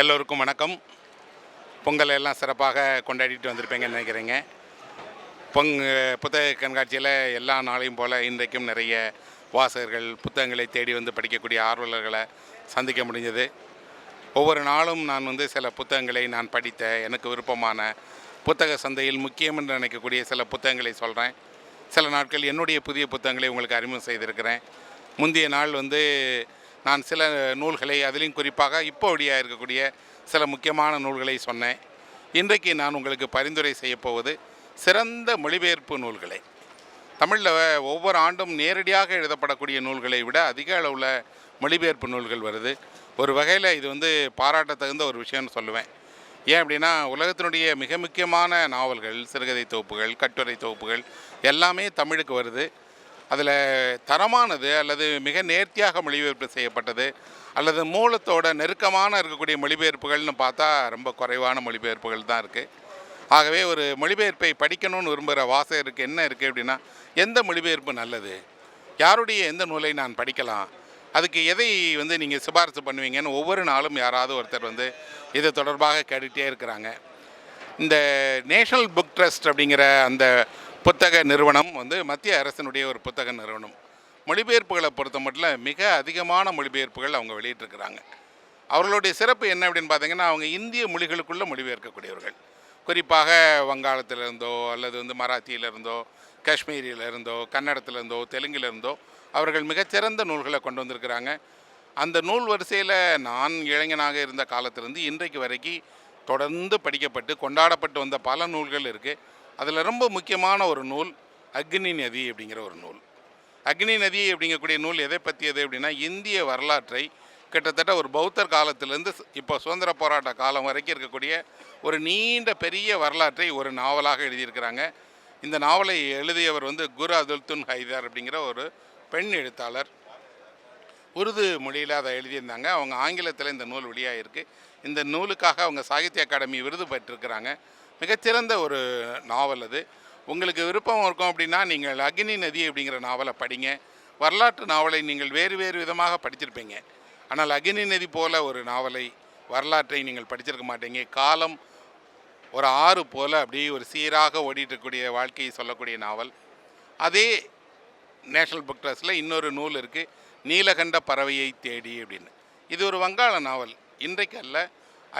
எல்லோருக்கும் வணக்கம். பொங்கல் எல்லாம் சிறப்பாக கொண்டாடிட்டு வந்திருப்பேங்கன்னு நினைக்கிறேங்க. பொங் புத்தக கண்காட்சியில் எல்லா நாளையும் போல் இன்றைக்கும் நிறைய வாசகர்கள் புத்தகங்களை தேடி வந்து படிக்கக்கூடிய ஆர்வலர்களை சந்திக்க முடிஞ்சது. ஒவ்வொரு நாளும் நான் வந்து சில புத்தகங்களை நான் படித்த எனக்கு விருப்பமான புத்தக சந்தையில் முக்கியம் என்று நினைக்கக்கூடிய சில புத்தகங்களை சொல்கிறேன் சில நாட்கள் என்னுடைய புதிய புத்தகங்களை உங்களுக்கு அறிமுகம் செய்திருக்கிறேன். முந்தைய நாள் வந்து நான் சில நூல்களை அதிலும் குறிப்பாக இப்போ வழியாக இருக்கக்கூடிய சில முக்கியமான நூல்களை சொன்னேன். இன்றைக்கு நான் உங்களுக்கு பரிந்துரை செய்யப்போவது சிறந்த மொழிபெயர்ப்பு நூல்களை. தமிழில் ஒவ்வொரு ஆண்டும் நேரடியாக எழுதப்படக்கூடிய நூல்களை விட அதிக அளவில் மொழிபெயர்ப்பு நூல்கள் வருது. ஒரு வகையில் இது வந்து பாராட்ட தகுந்த ஒரு விஷயம்னு சொல்லுவேன். ஏன் அப்படின்னா உலகத்தினுடைய மிக முக்கியமான நாவல்கள் சிறுகதை தொகுப்புகள் கட்டுரை தொகுப்புகள் எல்லாமே தமிழுக்கு வருது. அதில் தரமானது அல்லது மிக நேர்த்தியாக மொழிபெயர்ப்பு செய்யப்பட்டது அல்லது மூலத்தோட நெருக்கமான இருக்கக்கூடிய மொழிபெயர்ப்புகள்னு பார்த்தா ரொம்ப குறைவான மொழிபெயர்ப்புகள் தான் இருக்குது ஆகவே ஒரு மொழிபெயர்ப்பை படிக்கணும்னு விரும்புகிற வாசகருக்கு என்ன இருக்குது அப்படின்னா எந்த மொழிபெயர்ப்பு நல்லது? யாருடைய எந்த நூலை நான் படிக்கலாம்? அதுக்கு எதை வந்து நீங்கள் சிபாரிசு பண்ணுவீங்கன்னு ஒவ்வொரு நாளும் யாராவது ஒருத்தர் வந்து இது தொடர்பாக கேட்டுகிட்டே இருக்கிறாங்க. இந்த நேஷனல் புக் ட்ரஸ்ட் அப்படிங்கிற அந்த புத்தக நிறுவனம் வந்து மத்திய அரசினுடைய ஒரு புத்தக நிறுவனம். மொழிபெயர்ப்புகளை பொறுத்த மட்டும் மிக அதிகமான மொழிபெயர்ப்புகள் அவங்க வெளியிட்டிருக்கிறாங்க. அவர்களுடைய சிறப்பு என்ன அப்படின்னு பார்த்தீங்கன்னா அவங்க இந்திய மொழிகளுக்குள்ளே மொழிபெயர்க்கக்கூடியவர்கள். குறிப்பாக வங்காளத்திலிருந்தோ அல்லது வந்து மராத்தியிலிருந்தோ காஷ்மீரியிலிருந்தோ கன்னடத்திலிருந்தோ தெலுங்கிலிருந்தோ அவர்கள் மிகச்சிறந்த நூல்களை கொண்டு வந்திருக்கிறாங்க. அந்த நூல் வரிசையில் நான் இளைஞனாக இருந்த காலத்திலிருந்து இன்றைக்கு வரைக்கும் தொடர்ந்து படிக்கப்பட்டு கொண்டாடப்பட்டு வந்த பல நூல்கள் இருக்குது அதில் ரொம்ப முக்கியமான ஒரு நூல் அக்னி நதி அப்படிங்கிற ஒரு நூல். அக்னி நதி அப்படிங்கக்கூடிய நூல் எதை பற்றியது அப்படின்னா இந்திய வரலாற்றை கிட்டத்தட்ட ஒரு பௌத்தர் காலத்திலேருந்து இப்போ சுதந்திர போராட்ட காலம் வரைக்கும் இருக்கக்கூடிய ஒரு நீண்ட பெரிய வரலாற்றை ஒரு நாவலாக எழுதியிருக்கிறாங்க. இந்த நாவலை எழுதியவர் வந்து குரு அதுல்துன் ஹைதர் அப்படிங்கிற ஒரு பெண் எழுத்தாளர். உருது மொழியில் அதை எழுதியிருந்தாங்க. அவங்க ஆங்கிலத்தில் இந்த நூல் வெளியாகிருக்கு இந்த நூலுக்காக அவங்க சாகித்ய அகாடமி விருது பெற்றிருக்கிறாங்க. மிகச்சிறந்த ஒரு நாவல் அது. உங்களுக்கு விருப்பம் இருக்கும் அப்படின்னா நீங்கள் அக்னி நதி அப்படிங்கிற நாவலை படிங்க. வரலாற்று நாவலை நீங்கள் வேறு வேறு விதமாக படிச்சிருப்பீங்க. ஆனால் அக்னி நதி போல ஒரு நாவலை வரலாற்றை நீங்கள் படிச்சிருக்க மாட்டீங்க. காலம் ஒரு ஆறு போல் அப்படியே ஒரு சீராக ஓடிட்டு இருக்கக்கூடிய வாழ்க்கையை சொல்லக்கூடிய நாவல். அதே நேஷனல் புக் ட்ரஸ்டில் இன்னொரு நூல் இருக்குது நீலகண்ட பறவையை தேடி அப்படின்னு. இது ஒரு வங்காள நாவல். இன்றைக்கு அல்ல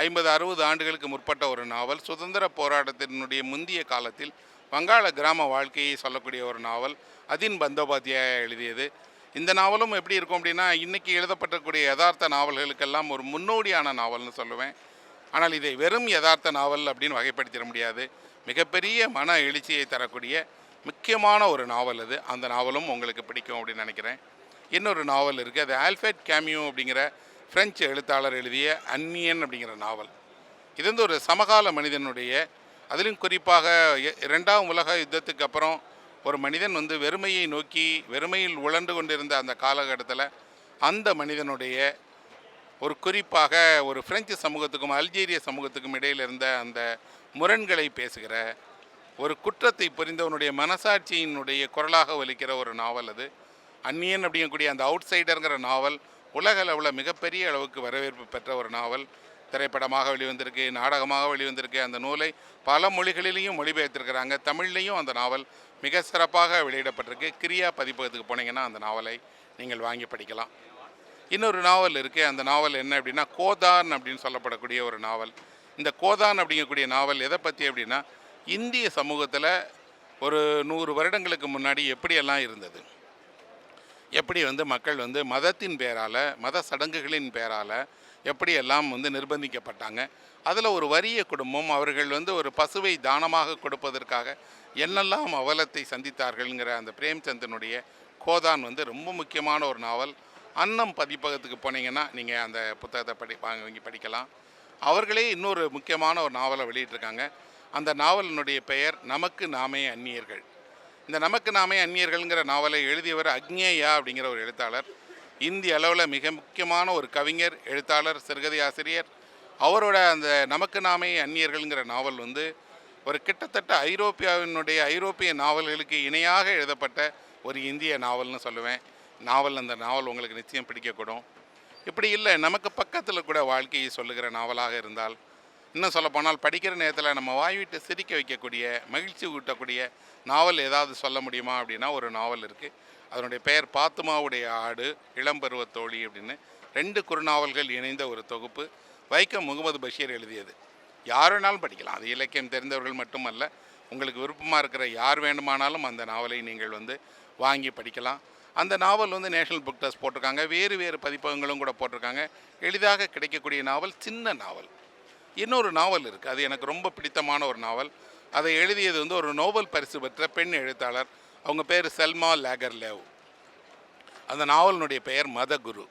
ஐம்பது அறுபது ஆண்டுகளுக்கு முற்பட்ட ஒரு நாவல் சுதந்திர போராட்டத்தினுடைய முந்திய காலத்தில் வங்காள கிராம வாழ்க்கையை சொல்லக்கூடிய ஒரு நாவல் அதின் பந்தோபாத்தியாயா எழுதியது. இந்த நாவலும் எப்படி இருக்கும் அப்படின்னா இன்றைக்கி எழுதப்பட்டக்கூடிய யதார்த்த நாவல்களுக்கெல்லாம் ஒரு முன்னோடியான நாவல்னு சொல்லுவேன். ஆனால் இதை வெறும் யதார்த்த நாவல் அப்படின்னு வகைப்படுத்திட முடியாது. மிகப்பெரிய மன எழுச்சியை தரக்கூடிய முக்கியமான ஒரு நாவல் அது. அந்த நாவலும் உங்களுக்கு பிடிக்கும் அப்படின்னு நினைக்கிறேன். இன்னொரு நாவல் இருக்குது அது ஆல்ஃபேட் கேமியோ அப்படிங்கிற பிரெஞ்சு எழுத்தாளர் எழுதிய அந்நியன் அப்படிங்கிற நாவல். இது வந்து ஒரு சமகால மனிதனுடைய அதிலும் குறிப்பாக இரண்டாம் உலக யுத்தத்துக்கு அப்புறம் ஒரு மனிதன் வந்து வெறுமையை நோக்கி வெறுமையில் உழண்டு கொண்டிருந்த அந்த காலகட்டத்தில் அந்த மனிதனுடைய ஒரு குறிப்பாக ஒரு பிரெஞ்சு சமூகத்துக்கும் அல்ஜீரிய சமூகத்துக்கும் இடையில் இருந்த அந்த முரண்களை பேசுகிற ஒரு குற்றத்தை புரிந்தவனுடைய மனசாட்சியினுடைய குரலாக ஒலிக்கிற ஒரு நாவல் அது. அந்நியன் அப்படிங்கக்கூடிய அந்த அவுட்சைடருங்கிற நாவல் உலக அளவில் மிகப்பெரிய அளவுக்கு வரவேற்பு பெற்ற ஒரு நாவல். திரைப்படமாக வெளிவந்திருக்கு நாடகமாக வெளிவந்திருக்கு. அந்த நூலை பல மொழிகளிலையும் மொழிபெயர்த்திருக்கிறாங்க. தமிழ்லையும் அந்த நாவல் மிக சிறப்பாக வெளியிடப்பட்டிருக்கு. கிரியா பதிப்பகத்துக்கு போனீங்கன்னா அந்த நாவலை நீங்கள் வாங்கி படிக்கலாம். இன்னொரு நாவல் இருக்குது அந்த நாவல் என்ன அப்படின்னா கோதான் அப்படின்னு சொல்லப்படக்கூடிய ஒரு நாவல். இந்த கோதான் அப்படிங்கக்கூடிய நாவல் எதை பற்றி அப்படின்னா இந்திய சமூகத்தில் ஒரு நூறு வருடங்களுக்கு முன்னாடி எப்படியெல்லாம் இருந்தது? எப்படி வந்து மக்கள் வந்து மதத்தின் பேரால் மத சடங்குகளின் பேரால் எப்படியெல்லாம் வந்து நிர்பந்திக்கப்பட்டாங்க? அதில் ஒரு வறிய குடும்பம் அவர்கள் வந்து ஒரு பசுவை தானமாக கொடுப்பதற்காக என்னெல்லாம் அவலத்தை சந்தித்தார்கள்ங்கிற அந்த பிரேம்சந்தனுடைய கோதான் வந்து ரொம்ப முக்கியமான ஒரு நாவல். அன்னம் பதிப்பகத்துக்கு போனீங்கன்னா நீங்கள் அந்த புத்தகத்தை படி வாங்கி படிக்கலாம். அவர்களே இன்னொரு முக்கியமான ஒரு நாவலை வெளியிட்டிருக்காங்க. அந்த நாவலினுடைய பெயர் நமக்கு நாமே அந்நியர்கள். இந்த நமக்கு நாமே அந்நியர்கள்ங்கிற நாவலை எழுதியவர் அக்னேயா அப்படிங்கிற ஒரு எழுத்தாளர். இந்திய அளவில் மிக முக்கியமான ஒரு கவிஞர் எழுத்தாளர் சிறுகதை ஆசிரியர். அவரோட அந்த நமக்கு நாமே அந்நியர்கள்ங்கிற நாவல் வந்து ஒரு கிட்டத்தட்ட ஐரோப்பியாவினுடைய ஐரோப்பிய நாவல்களுக்கு இணையாக எழுதப்பட்ட ஒரு இந்திய நாவல்னு சொல்லுவேன். நாவல் அந்த நாவல் உங்களுக்கு நிச்சயம் பிடிக்கக்கூடும். இப்படி இல்லை நமக்கு பக்கத்தில் கூட வாழ்க்கையை சொல்லுகிற நாவலாக இருந்தால் இன்னும் சொல்லப்போனால் படிக்கிற நேரத்தில் நம்ம வாய் விட்டு சிரிக்க வைக்கக்கூடிய மகிழ்ச்சி ஊட்டக்கூடிய நாவல் ஏதாவது சொல்ல முடியுமா அப்படின்னா ஒரு நாவல் இருக்குது அதனுடைய பெயர் பாத்துமாவுடைய ஆடு இளம்பருவ தோழி அப்படின்னு. ரெண்டு குறுநாவல்கள் இணைந்த ஒரு தொகுப்பு. வைக்கம் முகமது பஷீர் எழுதியது. யார் வேணாலும் படிக்கலாம். அது இலக்கியம் தெரிந்தவர்கள் மட்டுமல்ல உங்களுக்கு விருப்பமாக இருக்கிற யார் வேண்டுமானாலும் அந்த நாவலை நீங்கள் வந்து வாங்கி படிக்கலாம். அந்த நாவல் வந்து நேஷனல் புக் டெஸ்ட் போட்டிருக்காங்க. வேறு வேறு பதிப்பகங்களும் கூட போட்டிருக்காங்க. எளிதாக கிடைக்கக்கூடிய நாவல் சின்ன நாவல். இன்னொரு நாவல் இருக்குது அது எனக்கு ரொம்ப பிடித்தமான ஒரு நாவல் அதை எழுதியது வந்து ஒரு நோபல் பரிசு பெற்ற பெண் எழுத்தாளர். அவங்க பேர் செல்மா லேகர்லேவ். அந்த நாவலினுடைய பெயர் மதகுரு.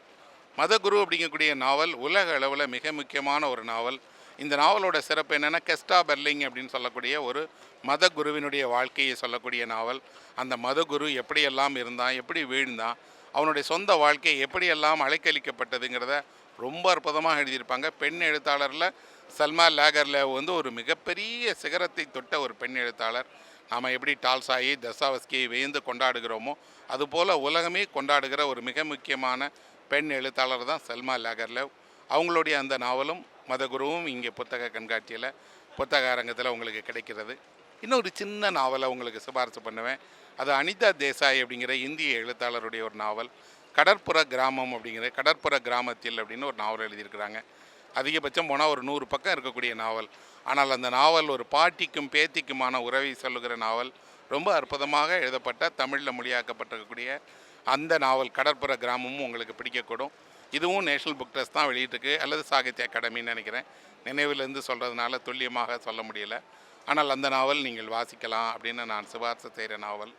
மதகுரு அப்படிங்கக்கூடிய நாவல் உலக அளவில் மிக முக்கியமான ஒரு நாவல் இந்த நாவலோட சிறப்பு என்னென்னா கெஸ்டா பெர்லிங் அப்படின்னு சொல்லக்கூடிய ஒரு மதகுருவினுடைய வாழ்க்கையை சொல்லக்கூடிய நாவல் அந்த மதகுரு எப்படியெல்லாம் இருந்தான் எப்படி வீழ்ந்தான் அவனுடைய சொந்த வாழ்க்கை எப்படியெல்லாம் அலைக்கழிக்கப்பட்டதுங்கிறத ரொம்ப அற்புதமாக எழுதியிருப்பாங்க. பெண் எழுத்தாளரில் சல்மா லாகரில் வந்து ஒரு மிகப்பெரிய சிகரத்தை தொட்ட ஒரு பெண் எழுத்தாளர். நாம் எப்படி டால்சாயி தசாவஸ்கியை வியந்து கொண்டாடுகிறோமோ அதுபோல் உலகமே கொண்டாடுகிற ஒரு மிக முக்கியமான பெண் எழுத்தாளர் தான் சல்மா லாகரில். அவங்களுடைய அந்த நாவலும் மதகுருவும் இங்கே புத்தக கண்காட்சியில் புத்தக அரங்கத்தில் உங்களுக்கு கிடைக்கிறது. இன்னொரு சின்ன நாவலை உங்களுக்கு சிபாரிசு பண்ணுவேன். அது அனிதா தேசாய் அப்படிங்கிற இந்திய எழுத்தாளருடைய ஒரு நாவல். கடற்புற கிராமம் அப்படிங்கிற கடற்புற கிராமத்தில் அப்படின்னு ஒரு நாவல் எழுதியிருக்கிறாங்க. அதிகபட்சம் போனால் ஒரு நூறு பக்கம் இருக்கக்கூடிய நாவல். ஆனால் அந்த நாவல் ஒரு பாட்டிக்கும் பேத்திக்குமான உறவை சொல்லுகிற நாவல். ரொம்ப அற்புதமாக எழுதப்பட்ட தமிழில் மொழியாக்கப்பட்டிருக்கக்கூடிய அந்த நாவல் கடற்புற கிராமமும் உங்களுக்கு பிடிக்கக்கூடும். இதுவும் நேஷனல் புக் ட்ரஸ்ட் தான் வெளியிட்டிருக்கு. அல்லது சாகித்ய அகாடமின்னு நினைக்கிறேன். நினைவிலிருந்து சொல்கிறதுனால துல்லியமாக சொல்ல முடியல. ஆனால் அந்த நாவல் நீங்கள் வாசிக்கலாம் அப்படின்னு நான் சிபார்சு செய்கிற நாவல்.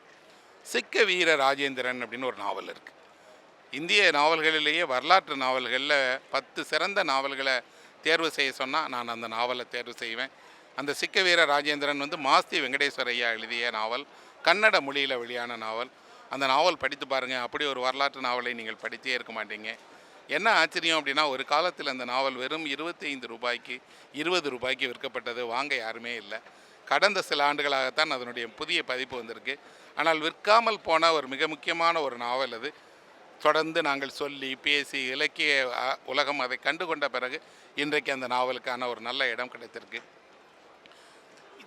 சிக்க வீர ராஜேந்திரன் அப்படின்னு ஒரு நாவல் இருக்குது இந்திய நாவல்களிலேயே வரலாற்று நாவல்களில் பத்து சிறந்த நாவல்களை தேர்வு செய்ய சொன்னால் நான் அந்த நாவலை தேர்வு செய்வேன். அந்த சிக்க வீர ராஜேந்திரன் வந்து மாஸ்தி வெங்கடேஸ்வரையா எழுதிய நாவல் கன்னட மொழியில் வெளியான நாவல். அந்த நாவல் படித்து பாருங்கள் அப்படி ஒரு வரலாற்று நாவலை நீங்கள் படித்தே இருக்க மாட்டீங்க. என்ன ஆச்சரியம் அப்படின்னா ஒரு காலத்தில் அந்த நாவல் வெறும் இருபத்தி ஐந்து ரூபாய்க்கு இருபது ரூபாய்க்கு விற்கப்பட்டது வாங்க யாருமே இல்லை. கடந்த சில ஆண்டுகளாகத்தான் அதனுடைய புதிய பதிப்பு வந்திருக்கு. ஆனால் விற்காமல் போன ஒரு மிக முக்கியமான ஒரு நாவல் அது. தொடர்ந்து நாங்கள் சொல்லி பேசி இலக்கிய அ, உலகம் அதை கண்டுகொண்ட பிறகு இன்றைக்கு அந்த நாவலுக்கான ஒரு நல்ல இடம் கிடைத்திருக்கு.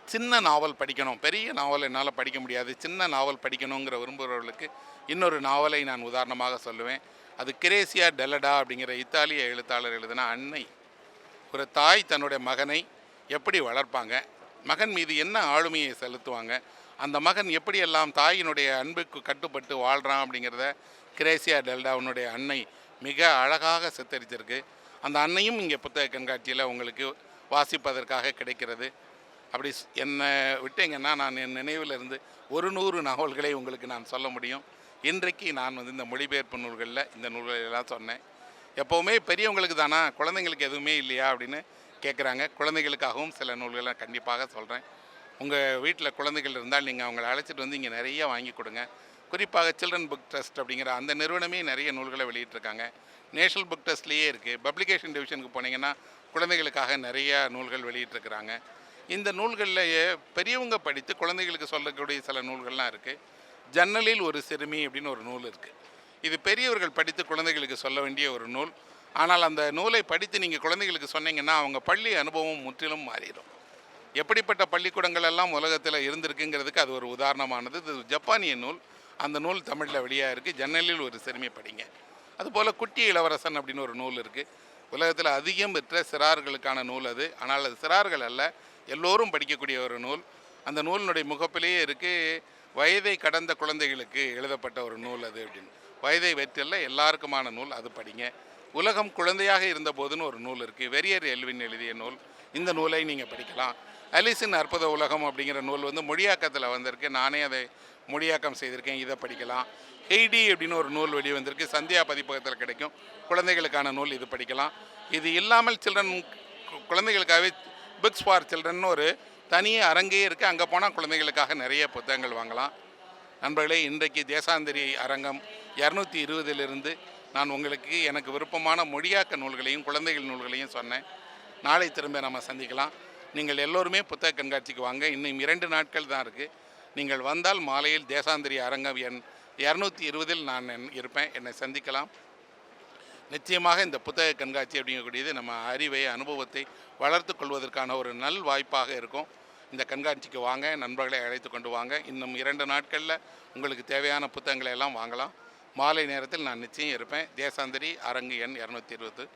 சின்ன நாவல் படிக்கணும். பெரிய நாவல் என்னால் படிக்க முடியாது. சின்ன நாவல் படிக்கணுங்கிற விரும்புகிறவர்களுக்கு இன்னொரு நாவலை நான் உதாரணமாக சொல்லுவேன். அது கிரேசியா டெலடா அப்படிங்கிற இத்தாலிய எழுத்தாளர் எழுதின அன்னை. ஒரு தாய் தன்னுடைய மகனை எப்படி வளர்ப்பாங்க? மகன் மீது என்ன ஆளுமையை செலுத்துவாங்க? அந்த மகன் எப்படியெல்லாம் தாயினுடைய அன்புக்கு கட்டுப்பட்டு வாழ்கிறான் அப்படிங்கிறத கிரேசியா டெல்டாவுனுடைய அன்னை மிக அழகாக சித்தரிச்சிருக்கு. அந்த அன்னையும் இங்கே புத்தக கண்காட்சியில் உங்களுக்கு வாசிப்பதற்காக கிடைக்கிறது. அப்படி என்னை விட்டீங்கன்னா நான் என் நினைவில் இருந்து ஒரு நூறு நாவல்களை உங்களுக்கு நான் சொல்ல முடியும். இன்றைக்கு நான் வந்து இந்த மொழிபெயர்ப்பு நூல்களில் இந்த நூல்களெல்லாம் சொன்னேன். எப்போவுமே பெரியவங்களுக்கு தானா குழந்தைங்களுக்கு எதுவுமே இல்லையா அப்படின்னு கேட்குறாங்க. குழந்தைகளுக்காகவும் சில நூல்களை கண்டிப்பாக சொல்கிறேன். உங்கள் வீட்டில் குழந்தைகள் இருந்தால் நீங்கள் அவங்கள அழைச்சிட்டு வந்து இங்கே நிறைய வாங்கி கொடுங்க. குறிப்பாக சில்ட்ரன் புக் ட்ரஸ்ட் அப்படிங்கிற அந்த நிறுவனமே நிறைய நூல்களை வெளியிட்டிருக்காங்க. நேஷனல் புக் ட்ரஸ்ட்லேயே இருக்குது பப்ளிகேஷன் டிவிஷனுக்கு போனீங்கன்னா குழந்தைகளுக்காக நிறைய நூல்கள் வெளியிட்டிருக்கிறாங்க. இந்த நூல்கள்லேயே பெரியவங்க படித்து குழந்தைகளுக்கு சொல்லக்கூடிய சில நூல்கள்லாம் இருக்குது ஜன்னலில் ஒரு சிறுமி அப்படின்னு ஒரு நூல் இருக்குது இது பெரியவர்கள் படித்து குழந்தைகளுக்கு சொல்ல வேண்டிய ஒரு நூல். ஆனால் அந்த நூலை படித்து நீங்கள் குழந்தைகளுக்கு சொன்னீங்கன்னா அவங்க பள்ளி அனுபவம் முற்றிலும் மாறிடும். எப்படிப்பட்ட பள்ளிக்கூடங்கள் எல்லாம் உலகத்தில் இருந்திருக்குங்கிறதுக்கு அது ஒரு உதாரணமானது. இது ஜப்பானிய நூல். அந்த நூல் தமிழில் வெளியாக இருக்குது ஜன்னலில் ஒரு சிறுமி படிங்க. அதுபோல் குட்டி இளவரசன் அப்படின்னு ஒரு நூல் இருக்குது உலகத்தில் அதிகம் பெற்ற சிறார்களுக்கான நூல் அது. ஆனால் அது சிறார்கள் அல்ல எல்லோரும் படிக்கக்கூடிய ஒரு நூல். அந்த நூலினுடைய முகப்பிலேயே இருக்குது வயதை கடந்த குழந்தைகளுக்கு எழுதப்பட்ட ஒரு நூல் அது அப்படின்னு. வயதை வெற்றில்ல எல்லாருக்குமான நூல் அது படிங்க. உலகம் குழந்தையாக இருந்தபோதுன்னு ஒரு நூல் இருக்குது வெறியர் எல்வின் எழுதிய நூல். இந்த நூலை நீங்கள் படிக்கலாம். அலிசின் அற்புத உலகம் அப்படிங்கிற நூல் வந்து மொழியாக்கத்தில் வந்திருக்கு. நானே அதை மொழியாக்கம் செய்திருக்கேன் இதை படிக்கலாம். ஹெய்டி அப்படின்னு ஒரு நூல் வெளி வந்திருக்கு சந்தியா பதிப்பகத்தில் கிடைக்கும். குழந்தைகளுக்கான நூல் இது படிக்கலாம். இது இல்லாமல் சில்ட்ரன் குழந்தைகளுக்காகவே புக்ஸ் ஃபார் சில்ட்ரன் ஒரு தனியே அரங்கே இருக்குது அங்கே போனால் குழந்தைகளுக்காக நிறைய புத்தகங்கள் வாங்கலாம். நண்பர்களே இன்றைக்கு தேசாந்திரி அரங்கம் இரநூத்தி இருபதிலிருந்து நான் உங்களுக்கு எனக்கு விருப்பமான மொழியாக்க நூல்களையும் குழந்தைகள் நூல்களையும் சொன்னேன். நாளை திரும்ப நம்ம சந்திக்கலாம். நீங்கள் எல்லோருமே புத்தக கண்காட்சிக்கு வாங்க. இன்னும் இரண்டு நாட்கள் தான் இருக்குது நீங்கள் வந்தால் மாலையில் தேசாந்திரி அரங்கம் எண் இரநூத்தி இருபதில் நான் என்- இருப்பேன். என்னை சந்திக்கலாம். நிச்சயமாக இந்த புத்தக கண்காட்சி அப்படிங்கக்கூடியது நம்ம அறிவை அனுபவத்தை வளர்த்து கொள்வதற்கான ஒரு நல் வாய்ப்பாக இருக்கும். இந்த கண்காட்சிக்கு வாங்க நண்பர்களை அழைத்து கொண்டு வாங்க. இன்னும் இரண்டு நாட்களில் உங்களுக்கு தேவையான புத்தகங்களை எல்லாம் வாங்கலாம். மாலை நேரத்தில் நான் நிச்சயம் இருப்பேன். தேசாந்திரி அரங்கு எண் இரநூத்தி இருபது.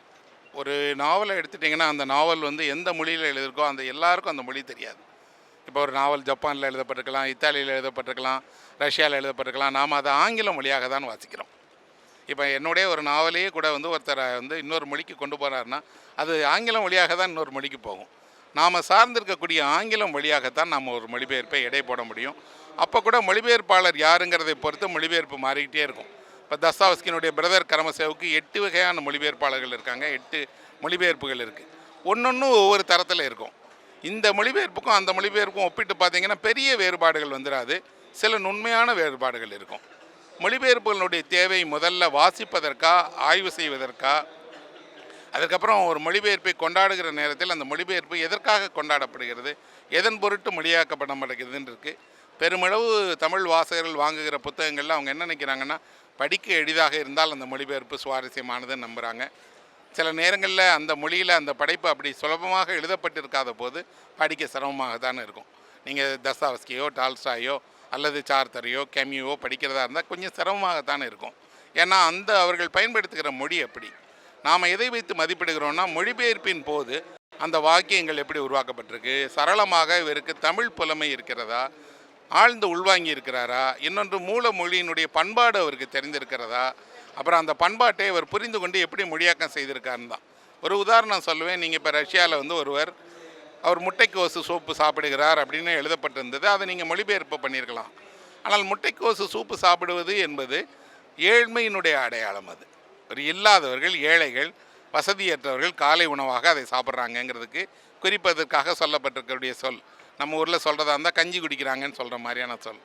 ஒரு நாவலை எடுத்துட்டிங்கன்னா அந்த நாவல் வந்து எந்த மொழியில் எழுதியிருக்கோ அந்த எல்லாருக்கும் அந்த மொழி தெரியாது. இப்போ ஒரு நாவல் ஜப்பானில் எழுதப்பட்டிருக்கலாம் இத்தாலியில் எழுதப்பட்டிருக்கலாம் ரஷ்யாவில் எழுதப்பட்டிருக்கலாம் நாம் அதை ஆங்கிலம் மொழியாக தான் வாசிக்கிறோம். இப்போ என்னுடைய ஒரு நாவலையே கூட வந்து ஒருத்தரை வந்து இன்னொரு மொழிக்கு கொண்டு போகிறாருன்னா அது ஆங்கிலம் மொழியாக தான் இன்னொரு மொழிக்கு போகும். நாம் சார்ந்திருக்கக்கூடிய ஆங்கிலம் வழியாகத்தான் நாம் ஒரு மொழிபெயர்ப்பை எடை போட முடியும். அப்போ கூட மொழிபெயர்ப்பாளர் யாருங்கிறதை பொறுத்து மொழிபெயர்ப்பு மாறிக்கிட்டே இருக்கும். இப்போ தஸ்தாவஸ்கினுடைய பிரதர் கரமசேவுக்கு எட்டு வகையான மொழிபெயர்ப்பாளர்கள் இருக்காங்க எட்டு மொழிபெயர்ப்புகள் இருக்குது ஒன்றொன்றும் ஒவ்வொரு தரத்தில் இருக்கும். இந்த மொழிபெயர்ப்புக்கும் அந்த மொழிபெயர்ப்புக்கும் ஒப்பிட்டு பார்த்தீங்கன்னா பெரிய வேறுபாடுகள் வந்துடாது சில நுண்மையான வேறுபாடுகள் இருக்கும். மொழிபெயர்ப்புகளுடைய தேவை முதல்ல வாசிப்பதற்கா ஆய்வு செய்வதற்கா? அதுக்கப்புறம் ஒரு மொழிபெயர்ப்பை கொண்டாடுகிற நேரத்தில் அந்த மொழிபெயர்ப்பு எதற்காக கொண்டாடப்படுகிறது? எதன் பொருட்டு மொழியாக்கப்பட மாட்டேங்குதுன்னு இருக்குது பெருமளவு தமிழ் வாசகர்கள் வாங்குகிற புத்தகங்களில் அவங்க என்ன நினைக்கிறாங்கன்னா படிக்க எளிதாக இருந்தால் அந்த மொழிபெயர்ப்பு சுவாரஸ்யமானதுன்னு நம்புகிறாங்க சில நேரங்களில் அந்த மொழியில் அந்த படைப்பு அப்படி சுலபமாக எழுதப்பட்டிருக்காத போது படிக்க சிரமமாக தானே இருக்கும். நீங்கள் தஸ்தாவஸ்கியோ டால்ஸ்டாயோ அல்லது சார்த்தரையோ கெமியோ படிக்கிறதா இருந்தால் கொஞ்சம் சிரமமாக தானே இருக்கும். ஏன்னா அந்த அவர்கள் பயன்படுத்துகிற மொழி அப்படி நாம் எதை வைத்து மதிப்பிடுகிறோம்னா மொழிபெயர்ப்பின் போது அந்த வாக்கியங்கள் எப்படி உருவாக்கப்பட்டிருக்கு? சரளமாக இவருக்கு தமிழ் புலமை இருக்கிறதா? ஆழ்ந்து உள்வாங்கி இருக்கிறாரா இன்னொன்று மூல மொழியினுடைய பண்பாடு அவருக்கு தெரிந்திருக்கிறதா? அப்புறம் அந்த பண்பாட்டை இவர் புரிந்து கொண்டு எப்படி மொழியாக்கம் செய்திருக்காருன்னு தான். ஒரு உதாரணம் சொல்லுவேன். நீங்கள் இப்போ ரஷ்யாவில் வந்து ஒருவர் அவர் முட்டைக்கோசு சோப்பு சாப்பிடுகிறார் அப்படின்னு எழுதப்பட்டிருந்தது. அதை நீங்கள் மொழிபெயர்ப்பு பண்ணியிருக்கலாம். ஆனால் முட்டைக்கோசு சூப்பு சாப்பிடுவது என்பது ஏழ்மையினுடைய அடையாளம் அது. ஒரு இல்லாதவர்கள் ஏழைகள் வசதியற்றவர்கள் காலை உணவாக அதை சாப்பிட்றாங்கங்கிறதுக்கு குறிப்பதற்காக சொல்லப்பட்டிருக்கக்கூடிய சொல். நம்ம ஊரில் சொல்கிறதா இருந்தால் கஞ்சி குடிக்கிறாங்கன்னு சொல்கிற மாதிரியான சொல்.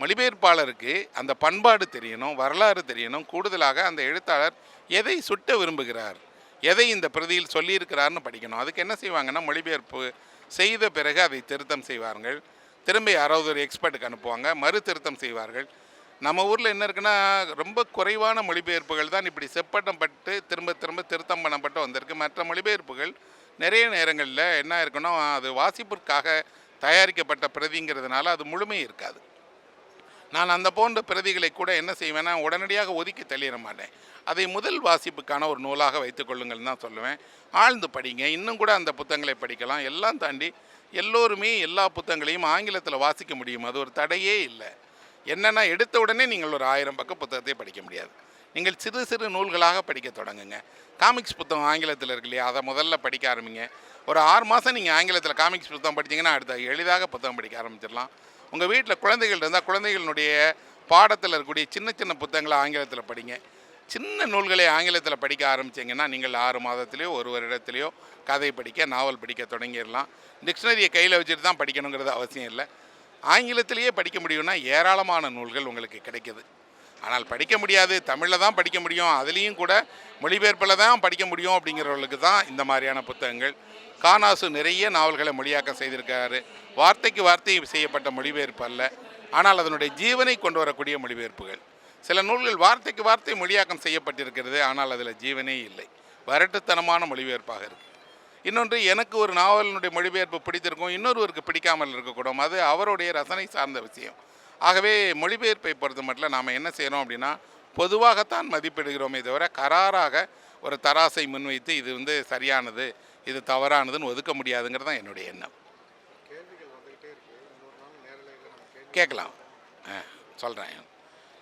மொழிபெயர்ப்பாளருக்கு அந்த பண்பாடு தெரியணும் வரலாறு தெரியணும். கூடுதலாக அந்த எழுத்தாளர் எதை சுட்ட விரும்புகிறார்? எதை இந்த பிரதியில் சொல்லியிருக்கிறார்னு படிக்கணும். அதுக்கு என்ன செய்வாங்கன்னா மொழிபெயர்ப்பு செய்த பிறகு அதை திருத்தம் செய்வார்கள். திரும்ப யாராவது ஒரு எக்ஸ்பர்ட்டுக்கு அனுப்புவாங்க. மறு திருத்தம் செய்வார்கள். நம்ம ஊரில் என்ன இருக்குன்னா ரொம்ப குறைவான மொழிபெயர்ப்புகள் தான் இப்படி செப்பட்டம் பட்டு திரும்ப திரும்ப திருத்தம் பண்ணப்பட்டு வந்திருக்கு. மற்ற மொழிபெயர்ப்புகள் நிறைய நேரங்களில் என்ன இருக்குன்னா அது வாசிப்பிற்காக தயாரிக்கப்பட்ட பிரதிங்கிறதுனால அது முழுமை இருக்காது. நான் அந்த போன்ற பிரதிகளை கூட என்ன செய்வேன்னா உடனடியாக ஒதுக்கி தள்ளிட மாட்டேன். அதை முதல் வாசிப்புக்கான ஒரு நூலாக வைத்துக்கொள்ளுங்கள்னு தான் சொல்லுவேன். ஆழ்ந்து படிங்க. இன்னும் கூட அந்த புத்தகங்களை படிக்கலாம். எல்லாம் தாண்டி எல்லோருமே எல்லா புத்தகங்களையும் ஆங்கிலத்தில் வாசிக்க முடியும். அது ஒரு தடையே இல்லை. என்னென்னா எடுத்த உடனே நீங்கள் ஒரு ஆயிரம் பக்கம் புத்தகத்தை படிக்க முடியாது. நீங்கள் சிறு சிறு நூல்களாக படிக்க தொடங்குங்க. காமிக்ஸ் புத்தகம் ஆங்கிலத்தில் இருக்கு இல்லையா? அதை முதல்ல படிக்க ஆரம்பிங்க. ஒரு ஆறு மாதம் நீங்கள் ஆங்கிலத்தில் காமிக்ஸ் புத்தகம் படித்தீங்கன்னா அடுத்த எளிதாக புத்தகம் படிக்க ஆரம்பிச்சிடலாம். உங்கள் வீட்டில் குழந்தைகள் இருந்தால் குழந்தைகளுடைய பாடத்தில் இருக்கக்கூடிய சின்ன சின்ன புத்தகங்களை ஆங்கிலத்தில் படிங்க. சின்ன நூல்களை ஆங்கிலத்தில் படிக்க ஆரம்பிச்சிங்கன்னா நீங்கள் ஆறு மாதத்துலேயோ ஒரு வருடத்துலேயோ கதை படிக்க நாவல் படிக்க தொடங்கிடலாம். டிக்ஷனரியை கையில் வச்சுட்டு தான் படிக்கணுங்கிறது அவசியம் இல்லை. ஆங்கிலத்திலேயே படிக்க முடியும்னா ஏராளமான நூல்கள் உங்களுக்கு கிடைக்கிது. ஆனால் படிக்க முடியாது. தமிழில் தான் படிக்க முடியும். அதுலேயும் கூட மொழிபெயர்ப்பில் தான் படிக்க முடியும் அப்படிங்கிறவர்களுக்கு தான் இந்த மாதிரியான புத்தகங்கள். கானாசு நிறைய நாவல்களை மொழியாக்கம் செய்திருக்காரு. வார்த்தைக்கு வார்த்தை செய்யப்பட்ட மொழிபெயர்ப்பு அல்ல. ஆனால் அதனுடைய ஜீவனை கொண்டு வரக்கூடிய மொழிபெயர்ப்புகள். சில நூல்கள் வார்த்தைக்கு வார்த்தை மொழியாக்கம் செய்யப்பட்டிருக்கிறது. ஆனால் அதில் ஜீவனே இல்லை. வரட்டுத்தனமான மொழிபெயர்ப்பாக இருக்குது இன்னொன்று எனக்கு ஒரு நாவலினுடைய மொழிபெயர்ப்பு பிடித்திருக்கும். இன்னொருவருக்கு பிடிக்காமல் இருக்கக்கூடும். அது அவருடைய ரசனை சார்ந்த விஷயம். ஆகவே மொழிபெயர்ப்பை பொறுத்த மட்டும் நாம் என்ன செய்கிறோம் அப்படின்னா பொதுவாகத்தான் மதிப்பிடுகிறோமே தவிர கராராக ஒரு தராசை முன்வைத்து இது வந்து சரியானது. இது தவறானதுன்னு ஒதுக்க முடியாதுங்கிறது தான் என்னுடைய எண்ணம். கேட்கலாம். ஆ சொல்கிறேன்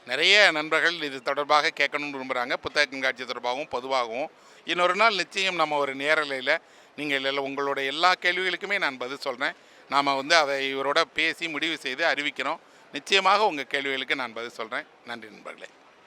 நிறைய நண்பர்கள் இது தொடர்பாக கேட்கணும்னு விரும்புகிறாங்க புத்தக கண்காட்சி தொடர்பாகவும் பொதுவாகவும். இன்னொரு நாள் நிச்சயம் நம்ம ஒரு நேரலையில் நீங்கள் இல்லை உங்களோட எல்லா கேள்விகளுக்குமே நான் பதில் சொல்கிறேன் நாம் வந்து அதை இவரோட பேசி முடிவு செய்து அறிவிக்கிறோம். நிச்சயமாக உங்கள் கேள்விகளுக்கு நான் பதில் சொல்கிறேன் நன்றி நண்பர்களே.